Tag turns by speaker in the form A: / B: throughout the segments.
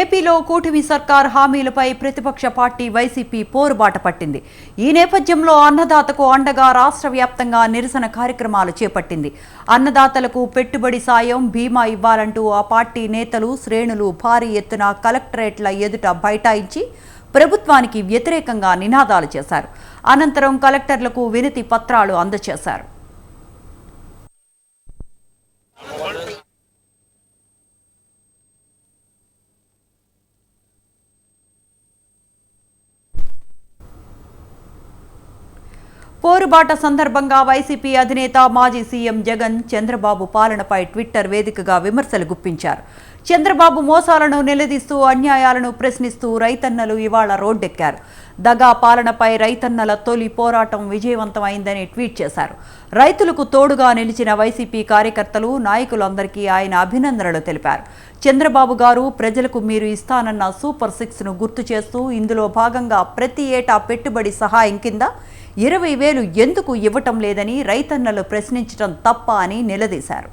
A: ఏపీలో కూటమి సర్కార్ హామీలపై ప్రతిపక్ష పార్టీ వైసీపీ పోరుబాట పట్టింది ఈ నేపథ్యంలో అన్నదాతకు అండగా రాష్ట్ర వ్యాప్తంగా నిరసన కార్యక్రమాలు చేపట్టింది అన్నదాతలకు పెట్టుబడి సాయం బీమా ఇవ్వాలంటూ ఆ పార్టీ నేతలు శ్రేణులు భారీ ఎత్తున కలెక్టరేట్ల ఎదుట బైఠాయించి ప్రభుత్వానికి వ్యతిరేకంగా నినాదాలు చేశారు అనంతరం కలెక్టర్లకు వినతి పత్రాలు అందజేశారు పోరుబాట సందర్భంగా వైసీపీ అధినేత మాజీ సీఎం జగన్ చంద్రబాబు పాలనపై ట్విట్టర్ వేదికగా విమర్శలు గుప్పించారు చంద్రబాబు మోసాలను నిలదీస్తూ అన్యాయాలను ప్రశ్నిస్తూ రైతన్నలు ఇవాళ రోడ్డెక్కారు దగా పాలనపై రైతన్నల తొలి పోరాటం విజయవంతమైందని ట్వీట్ చేశారు రైతులకు తోడుగా నిలిచిన వైసీపీ కార్యకర్తలు నాయకులందరికీ ఆయన అభినందనలు తెలిపారు చంద్రబాబు గారు ప్రజలకు మీరు ఇస్తానన్న సూపర్ సిక్స్ను గుర్తు చేస్తూ ఇందులో భాగంగా ప్రతి ఏటా పెట్టుబడి సహాయం కింద ఇరవై వేలు ఎందుకు ఇవ్వటం లేదని రైతన్నలు ప్రశ్నించడం తప్ప అని నిలదీశారు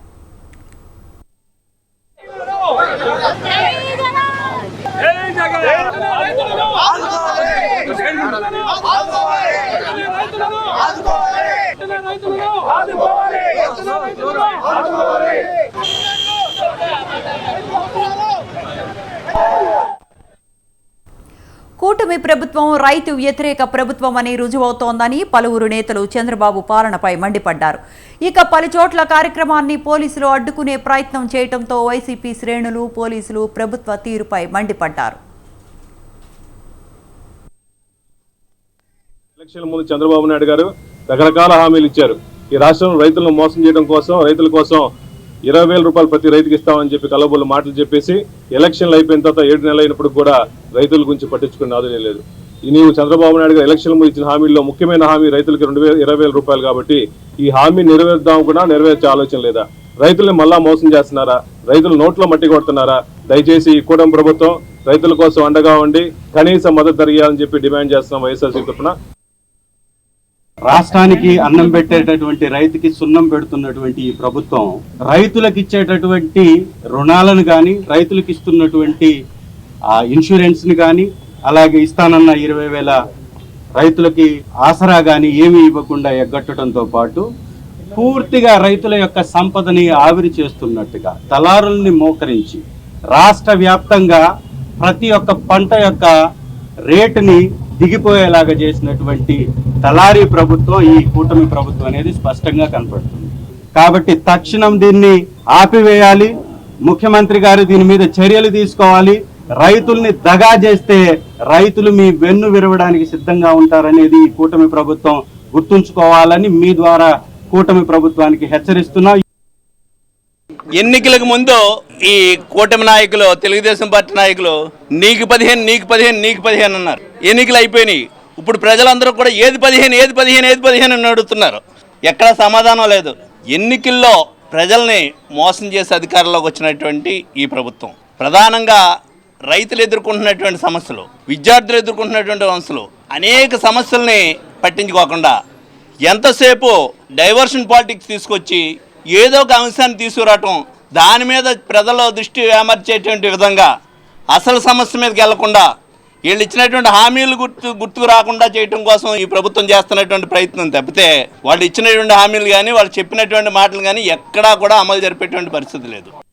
A: కూటమి ప్రభుత్వం రైతు వ్యతిరేక ప్రభుత్వం అని రుజువవుతోందని పలువురు నేతలు చంద్రబాబు పాలనపై మండిపడ్డారు ఇక పలుచోట్ల కార్యక్రమాన్ని పోలీసులు అడ్డుకునే ప్రయత్నం చేయడంతో వైసీపీ శ్రేణులు పోలీసులు ప్రభుత్వ తీరుపై మండిపడ్డారు ఎలక్షన్ ముందు చంద్రబాబు నాయుడు గారు రకరకాల హామీలు ఇచ్చారు ఈ రాష్ట్రంలో రైతులను మోసం చేయడం కోసం రైతుల కోసం ఇరవై వేల రూపాయలు ప్రతి రైతుకి ఇస్తామని చెప్పి కలబోలు మాటలు చెప్పేసి ఎలక్షన్లు అయిపోయిన తర్వాత ఏడు నెలలు అయినప్పుడు కూడా రైతుల గురించి పట్టించుకుని నాదులే లేదు నీవు
B: చంద్రబాబు నాయుడు గారు ఎలక్షన్ ఇచ్చిన హామీల్లో ముఖ్యమైన హామీ రైతులకు రెండు వేల ఇరవై వేల రూపాయలు కాబట్టి ఈ హామీ నెరవేర్దాం కూడా నెరవేర్చే ఆలోచన లేదా రైతుల్ని మళ్ళా మోసం చేస్తున్నారా రైతులు నోట్లో మట్టి కొడుతున్నారా దయచేసి ఈ కూటమి ప్రభుత్వం రైతుల కోసం అండగా ఉండి కనీస మద్దతు ధర చెప్పి డిమాండ్ చేస్తున్నాం వైఎస్ఆర్సీ తరఫున రాష్ట్రానికి అన్నం పెట్టేటటువంటి రైతుకి సున్నం పెడుతున్నటువంటి ఈ ప్రభుత్వం రైతులకు ఇచ్చేటటువంటి రుణాలను కానీ రైతులకు ఇస్తున్నటువంటి ఇన్సూరెన్స్ని కానీ అలాగే ఇస్తానన్న ఇరవై వేల రైతులకి ఆసరా కానీ ఏమీ ఇవ్వకుండా ఎగ్గట్టడంతో పాటు పూర్తిగా రైతుల యొక్క సంపదని ఆవిరి చేస్తున్నట్టుగా దళారుల్ని మోకరించి రాష్ట్ర వ్యాప్తంగా ప్రతి ఒక్క పంట యొక్క రేటుని దిగిపోయేలాగా చేసినటువంటి తలారీ ప్రభుత్వం ఈ కూటమి ప్రభుత్వం అనేది స్పష్టంగా కనపడుతుంది కాబట్టి తక్షణం దీన్ని ఆపివేయాలి ముఖ్యమంత్రి గారు దీని మీద చర్యలు తీసుకోవాలి రైతుల్ని దగా చేస్తే రైతులు మీ వెన్ను విరవడానికి సిద్ధంగా ఉంటారనేది ఈ కూటమి ప్రభుత్వం గుర్తుంచుకోవాలని మీ ద్వారా కూటమి ప్రభుత్వానికి హెచ్చరిస్తున్నా
C: ఎన్నికలకు ముందు ఈ కూటమి నాయకులు తెలుగుదేశం పార్టీ నాయకులు నీకు పదిహేను నీకు పదిహేను నీకు పదిహేను అన్నారు ఎన్నికలు అయిపోయినాయి ఇప్పుడు ప్రజలందరూ కూడా ఏది పదిహేను ఏది పదిహేను ఏది పదిహేను అని అడుగుతున్నారు ఎక్కడ సమాధానం లేదు ఎన్నికల్లో ప్రజల్ని మోసం చేసే అధికారంలోకి వచ్చినటువంటి ఈ ప్రభుత్వం ప్రధానంగా రైతులు ఎదుర్కొంటున్నటువంటి సమస్యలు విద్యార్థులు ఎదుర్కొంటున్నటువంటి సమస్యలు అనేక సమస్యల్ని పట్టించుకోకుండా ఎంతసేపు డైవర్షన్ పాలిటిక్స్ తీసుకొచ్చి ఏదో ఒక అంశాన్ని తీసుకురావటం దాని మీద ప్రజల దృష్టి ఏమర్చేటువంటి విధంగా అసలు సమస్య మీదకి వెళ్లకుండా వీళ్ళు ఇచ్చినటువంటి హామీలు గుర్తు గుర్తుకు రాకుండా చేయటం కోసం ఈ ప్రభుత్వం చేస్తున్నటువంటి ప్రయత్నం తప్పితే వాళ్ళు ఇచ్చినటువంటి హామీలు కానీ వాళ్ళు చెప్పినటువంటి మాటలు కానీ ఎక్కడా కూడా అమలు జరిపేటువంటి పరిస్థితి లేదు